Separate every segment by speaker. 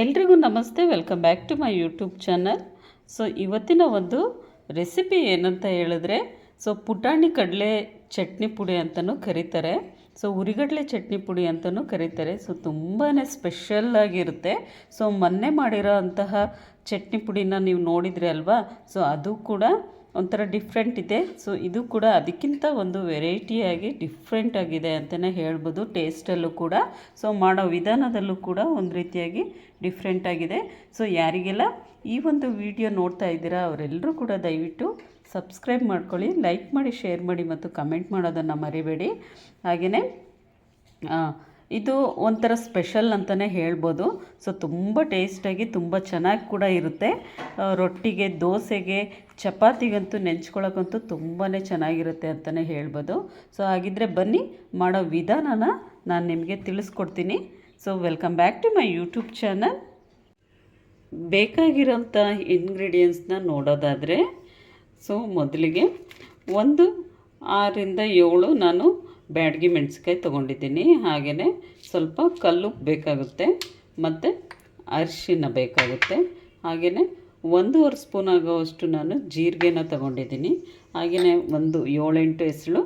Speaker 1: ಎಲ್ರಿಗೂ ನಮಸ್ತೆ welcome back to my YouTube channel so ಇವತ್ತಿನ ಒಂದು ರೆಸಿಪಿ ಏನಂತ ಹೇಳಿದ್ರೆ ಸೊ ಪುಟಾಣಿ ಕಡಲೆ ಚಟ್ನಿ ಪುಡಿ ಅಂತಲೂ ಕರೀತಾರೆ. ಸೊ ಉರಿಗಡಲೆ ಚಟ್ನಿ ಪುಡಿ ಅಂತಲೂ ಕರೀತಾರೆ. ಸೊ ತುಂಬಾ ಸ್ಪೆಷಲ್ ಆಗಿರುತ್ತೆ. ಸೊ ಮೊನ್ನೆ ಮಾಡಿರೋ ಅಂತಹ ಚಟ್ನಿ ಪುಡಿನ ನೀವು ನೋಡಿದ್ರಿ ಅಲ್ವಾ? ಸೊ ಅದು ಕೂಡ ಒಂಥರ ಡಿಫ್ರೆಂಟ್ ಇದೆ. ಸೊ ಇದು ಕೂಡ ಅದಕ್ಕಿಂತ ಒಂದು ವೆರೈಟಿಯಾಗಿ ಡಿಫ್ರೆಂಟ್ ಆಗಿದೆ ಅಂತಲೇ ಹೇಳ್ಬೋದು. ಟೇಸ್ಟಲ್ಲೂ ಕೂಡ. ಸೊ ಮಾಡೋ ವಿಧಾನದಲ್ಲೂ ಕೂಡ ಒಂದು ರೀತಿಯಾಗಿ ಡಿಫ್ರೆಂಟ್ ಆಗಿದೆ. ಸೊ ಯಾರಿಗೆಲ್ಲ ಈ ಒಂದು ವಿಡಿಯೋ ನೋಡ್ತಾ ಇದ್ದೀರಾ ಅವರೆಲ್ಲರೂ ಕೂಡ ದಯವಿಟ್ಟು ಸಬ್ಸ್ಕ್ರೈಬ್ ಮಾಡ್ಕೊಳ್ಳಿ ಲೈಕ್ ಮಾಡಿ ಶೇರ್ ಮಾಡಿ ಮತ್ತು ಕಮೆಂಟ್ ಮಾಡೋದನ್ನು ಮರಿಬೇಡಿ. ಹಾಗೆಯೇ ಇದು ಒಂಥರ ಸ್ಪೆಷಲ್ ಅಂತಲೇ ಹೇಳ್ಬೋದು. ಸೊ, ತುಂಬ ಟೇಸ್ಟಾಗಿ ತುಂಬ ಚೆನ್ನಾಗಿ ಕೂಡ ಇರುತ್ತೆ. ರೊಟ್ಟಿಗೆ, ದೋಸೆಗೆ, ಚಪಾತಿಗಂತೂ ನೆಂಚ್ಕೊಳ್ಳೋಕ್ಕಂತೂ ತುಂಬಾ ಚೆನ್ನಾಗಿರುತ್ತೆ ಅಂತಲೇ ಹೇಳ್ಬೋದು. ಸೊ, ಹಾಗಿದ್ರೆ ಬನ್ನಿ, ಮಾಡೋ ವಿಧಾನನ ನಾನು ನಿಮಗೆ ತಿಳಿಸ್ಕೊಡ್ತೀನಿ. So, welcome back to my YouTube channel. ಬೇಕಾಗಿರೋಂಥ ಇಂಗ್ರೀಡಿಯೆಂಟ್ಸ್ನ ನೋಡೋದಾದರೆ, ಸೊ, ಮೊದಲಿಗೆ ಒಂದು ಆರರಿಂದ ಏಳು ನಾನು ಬ್ಯಾಡಗಿ ಮೆಣಸಿಕಾಯಿ ತೊಗೊಂಡಿದ್ದೀನಿ. ಹಾಗೆಯೇ ಸ್ವಲ್ಪ ಕಲ್ಲು ಬೇಕಾಗುತ್ತೆ, ಮತ್ತು ಅರಿಶಿನ ಬೇಕಾಗುತ್ತೆ. ಹಾಗೆಯೇ ಒಂದೂವರೆ ಸ್ಪೂನ್ ಆಗೋವಷ್ಟು ನಾನು ಜೀರಿಗೆನ ತೊಗೊಂಡಿದ್ದೀನಿ. ಹಾಗೆಯೇ ಒಂದು ಏಳೆಂಟು ಹೆಸಳು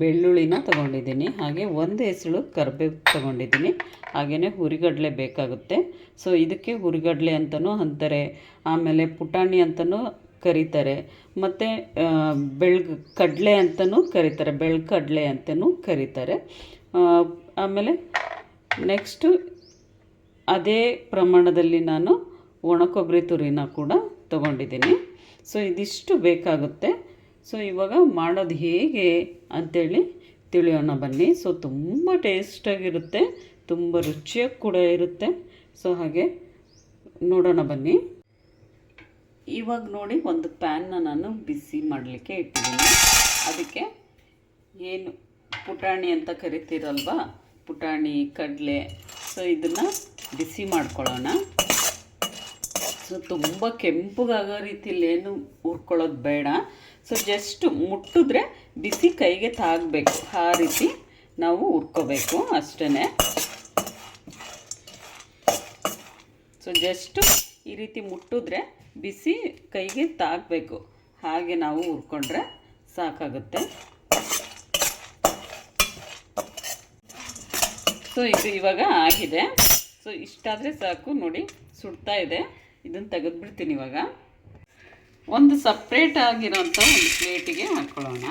Speaker 1: ಬೆಳ್ಳುಳ್ಳಿನ ತೊಗೊಂಡಿದ್ದೀನಿ. ಹಾಗೆ ಒಂದು ಹೆಸಳು ಕರಿಬೇವು ತೊಗೊಂಡಿದ್ದೀನಿ. ಹಾಗೆಯೇ ಹುರಿಗಡಲೆ ಬೇಕಾಗುತ್ತೆ. ಸೊ ಇದಕ್ಕೆ ಹುರಿಗಡಲೆ ಅಂತಲೂ ಅಂತಾರೆ. ಆಮೇಲೆ ಪುಟಾಣಿ ಅಂತಲೂ ಕರೀತಾರೆ. ಮತ್ತು ಬೆಳ್ಗ್, ಕಡಲೆ ಅಂತಲೂ ಕರೀತಾರೆ. ಬೆಳ್ಕಡಲೆ ಅಂತಲೂ ಕರೀತಾರೆ. ಆಮೇಲೆ ನೆಕ್ಸ್ಟು ಅದೇ ಪ್ರಮಾಣದಲ್ಲಿ ನಾನು ಒಣ ಕೊಬ್ಬರಿ ತುರಿನ ಕೂಡ ತೊಗೊಂಡಿದ್ದೀನಿ. ಸೊ, ಇದಿಷ್ಟು ಬೇಕಾಗುತ್ತೆ. ಸೊ, ಇವಾಗ ಮಾಡೋದು ಹೇಗೆ ಅಂಥೇಳಿ ತಿಳಿಯೋಣ ಬನ್ನಿ. ಸೊ, ತುಂಬ ಟೇಸ್ಟಾಗಿರುತ್ತೆ. ತುಂಬ ರುಚಿಯಾಗಿ ಕೂಡ ಇರುತ್ತೆ. ಸೊ, ಹಾಗೆ ನೋಡೋಣ ಬನ್ನಿ. ಇವಾಗ ನೋಡಿ ಒಂದು ಪ್ಯಾನ್ನ ನಾನು ಬಿಸಿ ಮಾಡಲಿಕ್ಕೆ ಇಟ್ಟಿದ್ದೀನಿ. ಅದಕ್ಕೆ ಏನು ಪುಟಾಣಿ ಅಂತ ಕರಿತೀರಲ್ವಾ? ಪುಟಾಣಿ, ಕಡಲೆ. ಸೊ ಇದನ್ನು ಬಿಸಿ ಮಾಡ್ಕೊಳ್ಳೋಣ. ಸೊ ತುಂಬ ಕೆಂಪಗಾಗೋ ರೀತಿಯಲ್ಲಿ ಏನು ಹುರ್ಕೊಳ್ಳೋದು ಬೇಡ. ಸೊ ಜಸ್ಟ್ ಮುಟ್ಟಿದ್ರೆ ಬಿಸಿ ಕೈಗೆ ತಾಗಬೇಕು. ಆ ರೀತಿ ನಾವು ಹುರ್ಕೋಬೇಕು ಅಷ್ಟೇ ಸೊ ಜಸ್ಟ್ ಈ ರೀತಿ ಮುಟ್ಟಿದ್ರೆ ಬಿಸಿ ಕೈಗೆ ತಾಗಬೇಕು ಹಾಗೆ ನಾವು ಹುರ್ಕೊಂಡ್ರೆ ಸಾಕಾಗುತ್ತೆ. ಸೊ ಇದು ಇವಾಗ ಆಗಿದೆ. ಸೊ ಇಷ್ಟಾದರೆ ಸಾಕು. ನೋಡಿ ಸುಡ್ತಾ ಇದೆ. ಇದನ್ನು ತೆಗೆದುಬಿಡ್ತೀನಿ ಇವಾಗ. ಒಂದು ಸಪ್ರೇಟ್ ಆಗಿರೋಂಥ ಒಂದು ಪ್ಲೇಟಿಗೆ ಹಾಕ್ಕೊಳ್ಳೋಣ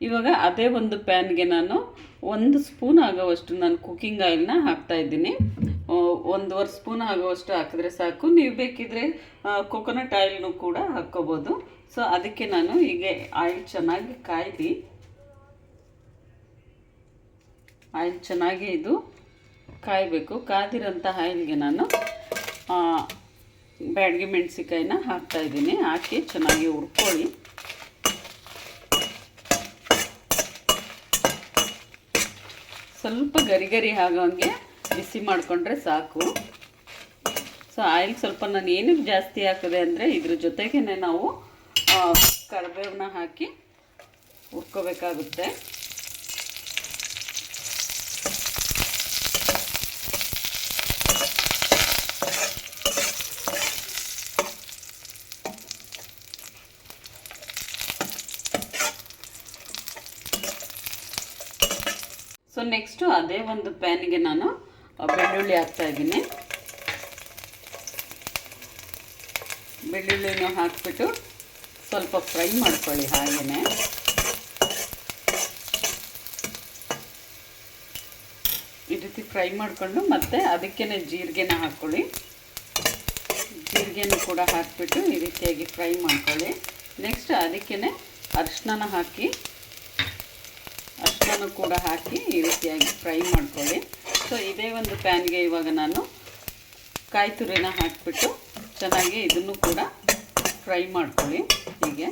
Speaker 1: ಇವಾಗ ಅದೇ ಒಂದು ಪ್ಯಾನ್ಗೆ ನಾನು ಒಂದು ಸ್ಪೂನ್ ಆಗೋವಷ್ಟು ನಾನು ಕುಕ್ಕಿಂಗ್ ಆಯಿಲ್ನ ಹಾಕ್ತಾ ಇದ್ದೀನಿ. ಆ, ಒಂದೂವರೆ ಸ್ಪೂನ್ ಆಗುವಷ್ಟು ಹಾಕಿದ್ರೆ ಸಾಕು. ನೀವು ಬೇಕಿದ್ರೆ ಕೊಕೊನಟ್ ಆಯಿಲ್ನು ಕೂಡ ಹಾಕ್ಕೋಬೋದು. ಸೊ ಅದಕ್ಕೆ ನಾನು ಹೀಗೆ ಆಯಿಲ್ ಚೆನ್ನಾಗಿ ಕಾಯ್ದು ಆಯಿಲ್ ಚೆನ್ನಾಗಿ ಇದು ಕಾಯಬೇಕು. ಕಾದಿರೋಂಥ ಆಯಿಲ್ಗೆ ನಾನು ಬ್ಯಾಡ್ಗೆ ಮೆಣಸಿಕಾಯಿನ ಹಾಕ್ತಾಯಿದ್ದೀನಿ ಹಾಕಿ ಚೆನ್ನಾಗಿ ಹುರ್ಕೊಳ್ಳಿ. ಸ್ವಲ್ಪ ಗರಿ ಗರಿ ಆಗೋಂಗೆ ಬಿಸಿ ಮಾಡಿಕೊಂಡ್ರೆ ಸಾಕು. ಸೊ ಆಯಿಲ್ ಸ್ವಲ್ಪ ನಾನು ಏನಕ್ಕೆ ಜಾಸ್ತಿ ಹಾಕಿದೆ ಅಂದರೆ ಇದ್ರ ಜೊತೆಗೇ ನಾವು ಕರಿಬೇವನ್ನ ಹಾಕಿ ಹುರ್ಕೋಬೇಕಾಗುತ್ತೆ. ಸೊ ನೆಕ್ಸ್ಟು ಅದೇ ಒಂದು ಪ್ಯಾನಿಗೆ ನಾನು ಬೆಳ್ಳುಳ್ಳಿ ಹಾಕ್ತಾ ಇದ್ದೀನಿ. ಬೆಳ್ಳುಳ್ಳಿನೂ ಹಾಕ್ಬಿಟ್ಟು ಸ್ವಲ್ಪ ಫ್ರೈ ಮಾಡ್ಕೊಳ್ಳಿ ಹಾಗೆಯೇ ಈ ರೀತಿ ಫ್ರೈ ಮಾಡಿಕೊಂಡು ಮತ್ತೆ ಅದಕ್ಕೇ ಜೀರಿಗೆನ ಹಾಕ್ಕೊಳ್ಳಿ. ಜೀರಿಗೆನೂ ಕೂಡ ಹಾಕಿಬಿಟ್ಟು ಈ ರೀತಿಯಾಗಿ ಫ್ರೈ ಮಾಡ್ಕೊಳ್ಳಿ. ನೆಕ್ಸ್ಟ್ ಅದಕ್ಕೇ ಅರಿಶಿನ ಹಾಕಿ ಅರಿಶಿನ ಕೂಡ ಹಾಕಿ ಈ ರೀತಿಯಾಗಿ ಫ್ರೈ ಮಾಡ್ಕೊಳ್ಳಿ. ಸೊ, ಇದೇ ಒಂದು ಪ್ಯಾನ್ಗೆ ಇವಾಗ ನಾನು ಕಾಯಿ ತುರಿನ ಹಾಕಿಬಿಟ್ಟು ಚೆನ್ನಾಗಿ ಇದನ್ನು ಕೂಡ ಫ್ರೈ ಮಾಡ್ಕೊಳ್ಳಿ. ಹೀಗೆ.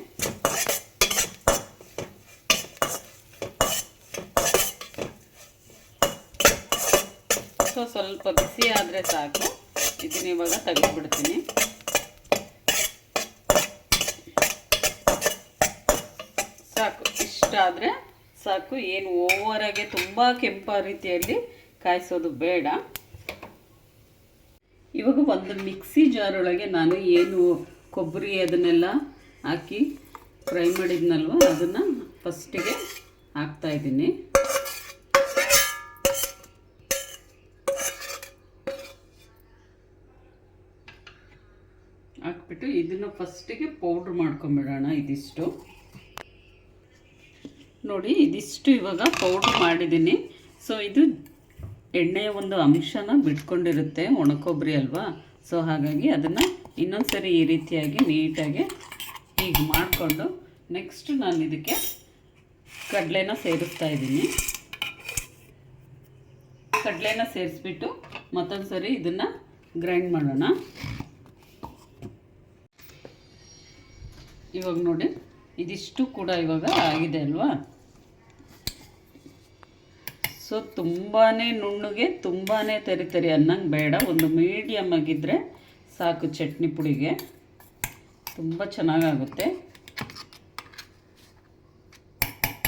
Speaker 1: ಸೊ, ಸ್ವಲ್ಪ ಬಿಸಿ ಆದರೆ ಸಾಕು. ಇದನ್ನ ಇವಾಗ ತೆಗೆದುಬಿಡ್ತೀನಿ. ಸಾಕು. ಇಷ್ಟ ಆದರೆ ಸಾಕು. ಏನು ಓವರಾಗೆ ತುಂಬ ಕೆಂಪ ರೀತಿಯಲ್ಲಿ ಕಾಯಿಸೋದು ಬೇಡ. ಇವಾಗ ಒಂದು ಮಿಕ್ಸಿ ಜಾರ್ ಒಳಗೆ ನಾನು ಏನು ಕೊಬ್ಬರಿ ಅದನ್ನೆಲ್ಲ ಹಾಕಿ ಫ್ರೈ ಮಾಡಿದ್ನಲ್ವ, ಅದನ್ನು ಫಸ್ಟಿಗೆ ಹಾಕ್ತಾ ಇದ್ದೀನಿ. ಹಾಕ್ಬಿಟ್ಟು ಇದನ್ನು ಫಸ್ಟಿಗೆ ಪೌಡ್ರ್ ಮಾಡ್ಕೊಂಬಿಡೋಣ ಇದಿಷ್ಟು. ನೋಡಿ, ಇದಿಷ್ಟು ಇವಾಗ ಪೌಡ್ರ್ ಮಾಡಿದ್ದೀನಿ. ಸೊ ಇದು ಎಣ್ಣೆಯ ಒಂದು ಅಂಶನ ಬಿಟ್ಕೊಂಡಿರುತ್ತೆ ಒಣಕೊಬ್ಬರಿ ಅಲ್ವಾ? ಸೊ ಹಾಗಾಗಿ ಅದನ್ನು ಇನ್ನೊಂದು ಸರಿ ಈ ರೀತಿಯಾಗಿ ನೀಟಾಗಿ ಹೀಗೆ ಮಾಡಿಕೊಂಡು ನೆಕ್ಸ್ಟ್ ನಾನು ಇದಕ್ಕೆ ಕಡಲೆನ ಸೇರಿಸ್ತಾ ಇದ್ದೀನಿ. ಕಡಲೆನ ಸೇರಿಸ್ಬಿಟ್ಟು ಮತ್ತೊಂದು ಸರಿ ಇದನ್ನು ಗ್ರೈಂಡ್ ಮಾಡೋಣ. ಇವಾಗ ನೋಡಿ, ಇದಿಷ್ಟು ಕೂಡ ಇವಾಗ ಆಗಿದೆ ಅಲ್ವಾ? ಸೊ ತುಂಬಾ ನುಣ್ಣಗೆ ತುಂಬಾ ತರಿ ತರಿ ಅನ್ನಂಗೆ ಬೇಡ. ಒಂದು ಮೀಡಿಯಮ್ ಆಗಿದ್ದರೆ ಸಾಕು ಚಟ್ನಿ ಪುಡಿಗೆ. ತುಂಬ ಚೆನ್ನಾಗಾಗುತ್ತೆ.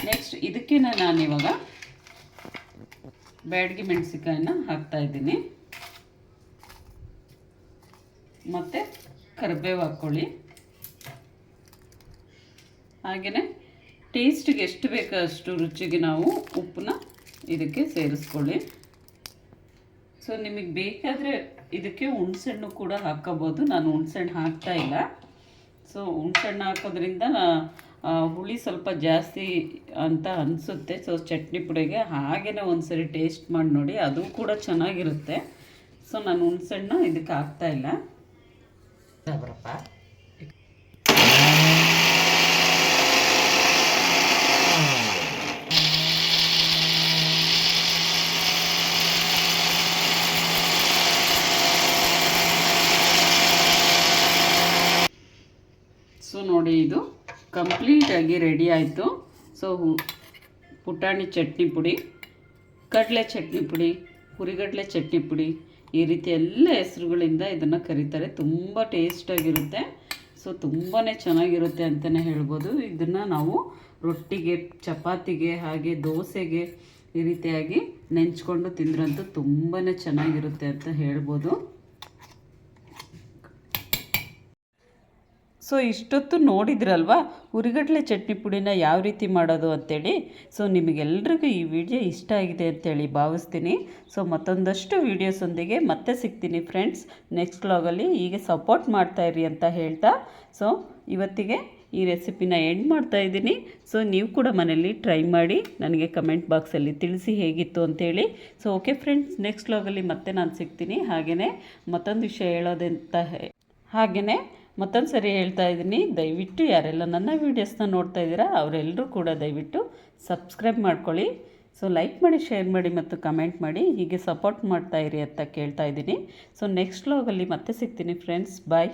Speaker 1: ನೆಕ್ಸ್ಟ್ ಇದಕ್ಕೆ ನಾನಿವಾಗ ಮೆಣಸಿನ್ಕಾಯನ್ನ ಹಾಕ್ತಾ ಇದ್ದೀನಿ. ಮತ್ತು ಕರಿಬೇವು ಹಾಕ್ಕೊಳ್ಳಿ ಹಾಗೆಯೇ ಟೇಸ್ಟಿಗೆ ಎಷ್ಟು ಬೇಕೋ ಅಷ್ಟು ರುಚಿಗೆ ನಾವು ಉಪ್ಪನ್ನ ಇದಕ್ಕೆ ಸೇರಿಸ್ಕೊಳ್ಳಿ. ಸೊ ನಿಮಗೆ ಬೇಕಾದರೆ ಇದಕ್ಕೆ ಹುಣ್ಸೆಹಣ್ಣು ಕೂಡ ಹಾಕ್ಕೋಬೋದು. ನಾನು ಹುಣ್ಸೆಹಣ್ಣು ಹಾಕ್ತಾ ಇಲ್ಲ. ಸೊ ಹುಣ್ಸೆಹಣ್ಣು ಹಾಕೋದ್ರಿಂದ ಹುಳಿ ಸ್ವಲ್ಪ ಜಾಸ್ತಿ ಅಂತ ಅನಿಸುತ್ತೆ. ಸೊ ಚಟ್ನಿ ಪುಡಿಗೆ ಹಾಗೆಯೇ ಒಂದು ಸರಿ ಟೇಸ್ಟ್ ಮಾಡಿ ನೋಡಿ, ಅದು ಕೂಡ ಚೆನ್ನಾಗಿರುತ್ತೆ. ಸೊ ನಾನು ಹುಣ್ಸೆಹಣ್ಣು ಇದಕ್ಕೆ ಹಾಕ್ತಾ ಇಲ್ಲ. ಸೊ ನೋಡಿ ಇದು ಕಂಪ್ಲೀಟಾಗಿ ರೆಡಿ ಆಯಿತು. ಸೊ ಪುಟಾಣಿ ಚಟ್ನಿ ಪುಡಿ, ಕಡಲೆ ಚಟ್ನಿ ಪುಡಿ, ಹುರಿಗಡಲೆ ಚಟ್ನಿ ಪುಡಿ ಈ ರೀತಿ ಎಲ್ಲ ಹೆಸರುಗಳಿಂದ ಇದನ್ನು ಕರೀತಾರೆ. ತುಂಬ ಟೇಸ್ಟಾಗಿರುತ್ತೆ ಸೊ ತುಂಬಾ ಚೆನ್ನಾಗಿರುತ್ತೆ ಅಂತಲೇ ಹೇಳ್ಬೋದು. ಇದನ್ನು ನಾವು ರೊಟ್ಟಿಗೆ, ಚಪಾತಿಗೆ ಹಾಗೆ ದೋಸೆಗೆ ಈ ರೀತಿಯಾಗಿ ನೆಂಚ್ಕೊಂಡು ತಿಂದ್ರಂತೂ ತುಂಬಾ ಚೆನ್ನಾಗಿರುತ್ತೆ ಅಂತ ಹೇಳ್ಬೋದು. ಸೊ ಇಷ್ಟೊತ್ತು ನೋಡಿದ್ರಲ್ವಾ? ಹುರಿಗಡಲೆ ಚಟ್ನಿ ಪುಡಿನ ಯಾವ ರೀತಿ ಮಾಡೋದು ಅಂತೇಳಿ? ಸೊ ನಿಮಗೆಲ್ರಿಗೂ ಈ ವಿಡಿಯೋ ಇಷ್ಟ ಆಗಿದೆ ಅಂತೇಳಿ ಭಾವಿಸ್ತೀನಿ. ಸೊ ಮತ್ತೊಂದಷ್ಟು ವೀಡಿಯೋಸೊಂದಿಗೆ ಮತ್ತೆ ಸಿಗ್ತೀನಿ ಫ್ರೆಂಡ್ಸ್. ನೆಕ್ಸ್ಟ್ ವ್ಲಾಗಲ್ಲಿ ಹೀಗೆ ಸಪೋರ್ಟ್ ಮಾಡ್ತಾಯಿರಿ ಅಂತ ಹೇಳ್ತಾ. ಸೊ ಇವತ್ತಿಗೆ ಈ ರೆಸಿಪಿನ ಎಂಡ್ ಮಾಡ್ತಾ ಇದ್ದೀನಿ. ಸೊ ನೀವು ಕೂಡ ಮನೇಲಿ ಟ್ರೈ ಮಾಡಿ. ನನಗೆ ಕಮೆಂಟ್ ಬಾಕ್ಸಲ್ಲಿ ತಿಳಿಸಿ ಹೇಗಿತ್ತು ಅಂತೇಳಿ. ಸೊ ಓಕೆ ಫ್ರೆಂಡ್ಸ್, ನೆಕ್ಸ್ಟ್ ವ್ಲಾಗಲ್ಲಿ ಮತ್ತೆ ನಾನು ಸಿಗ್ತೀನಿ. ಹಾಗೆಯೇ ಮತ್ತೊಂದು ವಿಷಯ ಹೇಳೋದೆಂತ ಹಾಗೆಯೇ ಮತ್ತೊಂದು ಸರಿ ಹೇಳ್ತಾ ಇದ್ದೀನಿ. ದಯವಿಟ್ಟು ಯಾರೆಲ್ಲ ನನ್ನ ವೀಡಿಯೋಸ್ನ ನೋಡ್ತಾ ಇದ್ದೀರಾ ಅವರೆಲ್ಲರೂ ಕೂಡ ದಯವಿಟ್ಟು ಸಬ್ಸ್ಕ್ರೈಬ್ ಮಾಡ್ಕೊಳ್ಳಿ. ಸೊ ಲೈಕ್ ಮಾಡಿ ಶೇರ್ ಮಾಡಿ ಮತ್ತು ಕಮೆಂಟ್ ಮಾಡಿ. ಹೀಗೆ ಸಪೋರ್ಟ್ ಮಾಡ್ತಾ ಇರಿ ಅಂತ ಕೇಳ್ತಾ ಇದ್ದೀನಿ. ಸೊ ನೆಕ್ಸ್ಟ್ ವ್ಲಾಗಲ್ಲಿ ಮತ್ತೆ ಸಿಗ್ತೀನಿ ಫ್ರೆಂಡ್ಸ್ ಬಾಯ್